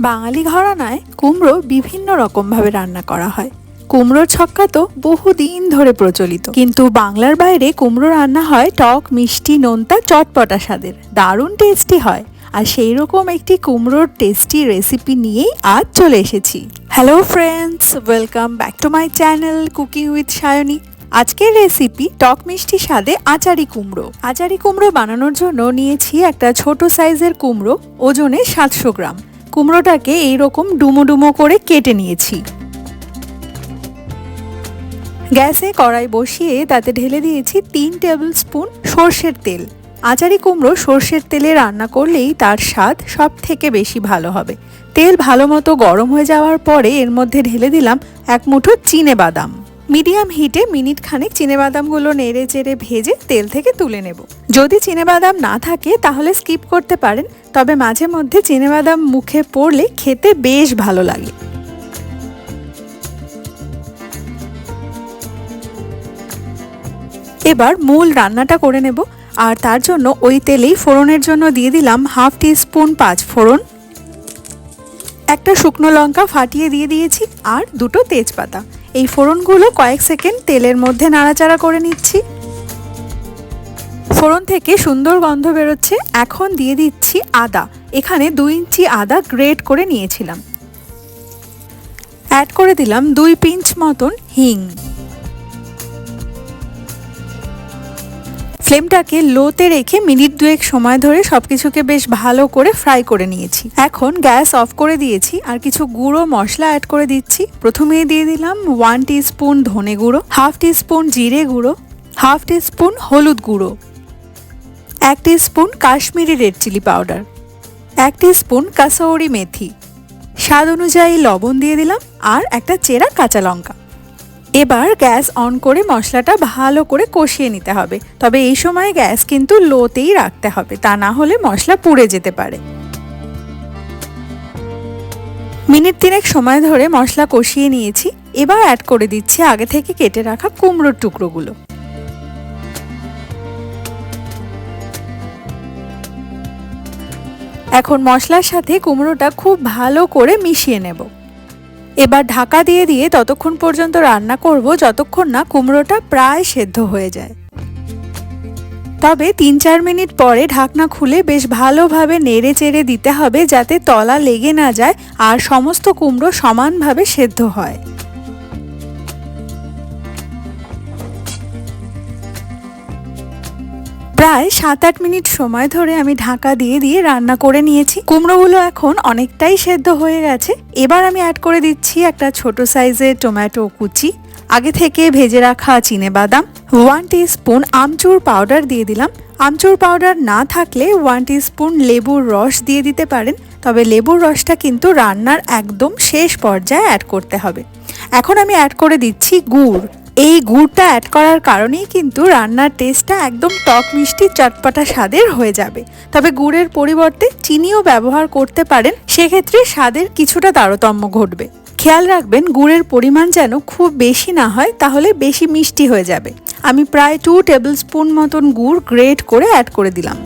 বাঙালি ঘরানায় কুমড়ো বিভিন্ন রকমভাবে রান্না করা হয়। কুমড়োর ছক্কা তো বহুদিন ধরে প্রচলিত। কিন্তু বাংলার বাইরে কুমড়ো রান্না হয় টক, মিষ্টি, নোনতা, চটপটা স্বাদের। দারুণ টেস্টি হয়। আর সেই রকম একটি কুমড়োর টেস্টি রেসিপি নিয়েই আজ চলে এসেছি। Hello friends welcome back to my channel cooking with Sayani আজকের রেসিপি টক, মিষ্টি স্বাদে আচারি কুমড়ো। আচারি কুমড়ো বানানোর জন্য নিয়েছি একটা ছোট সাইজের কুমড়ো, ওজনে সাতশো গ্রাম। কুমড়োটাকে এইরকম ডুমো ডুমো করে কেটে নিয়েছি। গ্যাসে কড়াই বসিয়ে তাতে ঢেলে দিয়েছি তিন টেবিল স্পুন সর্ষের তেল। আচারি কুমড়ো সর্ষের তেলে রান্না করলেই তার স্বাদ সব থেকে বেশি ভালো হবে। তেল ভালো মতো গরম হয়ে যাওয়ার পরে এর মধ্যে ঢেলে দিলাম এক মুঠো চিনে বাদাম। মিডিয়াম হিটে মিনিট খানেক চিনে বাদামগুলো নেড়ে চেড়ে ভেজে তেল থেকে তুলে নেব। যদি চিনে বাদাম না থাকে, তাহলে স্কিপ করতে পারেন, তবে মাঝে মধ্যে চিনে বাদাম মুখে পড়লে খেতে বেশ ভালো লাগে। এবার মূল রান্নাটা করে নেব, আর তার জন্য ওই তেলেই ফোড়নের জন্য দিয়ে দিলাম হাফ টি স্পুন পাঁচ ফোড়ন। একটা শুকনো লঙ্কা ফাটিয়ে দিয়ে দিয়েছি, আর দুটো তেজপাতা। এই ফোড়নগুলো কয়েক সেকেন্ড তেলের মধ্যে নাড়াচাড়া করে নিচ্ছি। ফোড়ন থেকে সুন্দর গন্ধ বেরোচ্ছে। এখন দিয়ে দিচ্ছি আদা। এখানে দুই ইঞ্চি আদা গ্রেট করে নিয়েছিলাম। অ্যাড করে দিলাম দুই পিঞ্চ মতন হিং। ফ্লেমটাকে লোতে রেখে মিনিট দুয়েক সময় ধরে সবকিছুকে বেশ ভালো করে ফ্রাই করে নিয়েছি। এখন গ্যাস অফ করে দিয়েছি আর কিছু গুঁড়ো মশলা অ্যাড করে দিচ্ছি। প্রথমে দিয়ে দিলাম ওয়ান স্পুন ধনে গুঁড়ো, হাফ স্পুন জিরে গুঁড়ো, হাফ স্পুন হলুদ গুঁড়ো, এক spoon Kashmiri red chilli powder, এক স্পুন কাসৌরি মেথি। স্বাদ অনুযায়ী লবণ দিয়ে দিলাম আর একটা চেরা কাঁচা লঙ্কা। এবার গ্যাস অন করে মশলাটা ভালো করে কষিয়ে নিতে হবে। তবে এই সময় গ্যাস কিন্তু লোতেই রাখতে হবে, তা না হলে মশলা পুড়ে যেতে পারে। মিনিট তিনেক সময় ধরে মশলা কষিয়ে নিয়েছি, এবার অ্যাড করে দিচ্ছি আগে থেকে কেটে রাখা কুমড়োর টুকরোগুলো। এখন মশলার সাথে কুমড়োটা খুব ভালো করে মিশিয়ে নেব। এবার ঢাকা দিয়ে দিয়ে ততক্ষণ পর্যন্ত রান্না করব যতক্ষণ না কুমড়োটা প্রায় সেদ্ধ হয়ে যায়। তবে তিন চার মিনিট পরে ঢাকনা খুলে বেশ ভালোভাবে নেড়ে চেড়ে দিতে হবে যাতে তলা লেগে না যায় আর সমস্ত কুমড়ো সমানভাবে সেদ্ধ হয়। প্রায় সাত আট মিনিট সময় ধরে আমি ঢাকা দিয়ে দিয়ে রান্না করে নিয়েছি। কুমড়োগুলো এখন অনেকটাই সেদ্ধ হয়ে গেছে। এবার আমি অ্যাড করে দিচ্ছি একটা ছোট সাইজের টমেটো কুচি। আগে থেকে ভেজে রাখা চিনে বাদাম। ওয়ান স্পুন আমচুর পাউডার দিয়ে দিলাম। আমচুর পাউডার না থাকলে ওয়ান স্পুন লেবুর রস দিয়ে দিতে পারেন। তবে লেবুর রসটা কিন্তু রান্নার একদম শেষ পর্যায়ে অ্যাড করতে হবে। এখন আমি অ্যাড করে দিচ্ছি গুড়। এই গুড়টা অ্যাড করার কারণেই কিন্তু রান্নার টেস্টটা একদম টক মিষ্টি চটপটা স্বাদের হয়ে যাবে। তবে গুড়ের পরিবর্তে চিনিও ব্যবহার করতে পারেন, সেক্ষেত্রে স্বাদের কিছুটা তারতম্য ঘটবে। খেয়াল রাখবেন, গুড়ের পরিমাণ যেন খুব বেশি না হয়, তাহলে বেশি মিষ্টি হয়ে যাবে। আমি প্রায় টু টেবিল স্পুন মতন গুড় গ্রেট করে অ্যাড করে দিলাম।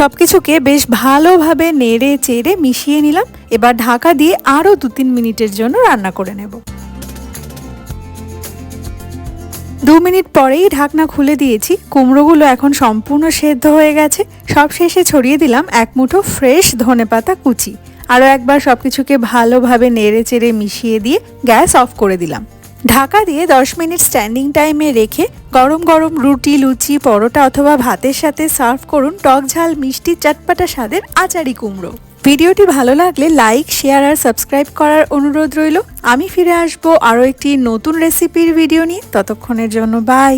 সব কিছুকে বেশ ভালোভাবে নেড়ে চেড়ে মিশিয়ে নিলাম। এবার ঢাকা দিয়ে আরও দু তিন মিনিটের জন্য রান্না করে নেব। দু মিনিট পরেই ঢাকনা খুলে দিয়েছি। কুমড়োগুলো এখন সম্পূর্ণ সেদ্ধ হয়ে গেছে। সব শেষে ছড়িয়ে দিলাম এক মুঠো ফ্রেশ ধনেপাতা কুচি। আরও একবার সব কিছুকে ভালোভাবে নেড়ে চেড়ে মিশিয়ে দিয়ে গ্যাস অফ করে দিলাম। ঢাকা দিয়ে 10 মিনিট স্ট্যান্ডিং টাইমে রেখে গরম গরম রুটি, লুচি, পরোটা অথবা ভাতের সাথে সার্ভ করুন টক ঝাল, মিষ্টি, চটপাটা স্বাদের আচারি কুমড়ো। ভিডিওটি ভালো লাগলে লাইক শেয়ার আর সাবস্ক্রাইব করার অনুরোধ রইল। আমি ফিরে আসব আরও একটি নতুন রেসিপির ভিডিও নিয়ে। ততক্ষণের জন্য বাই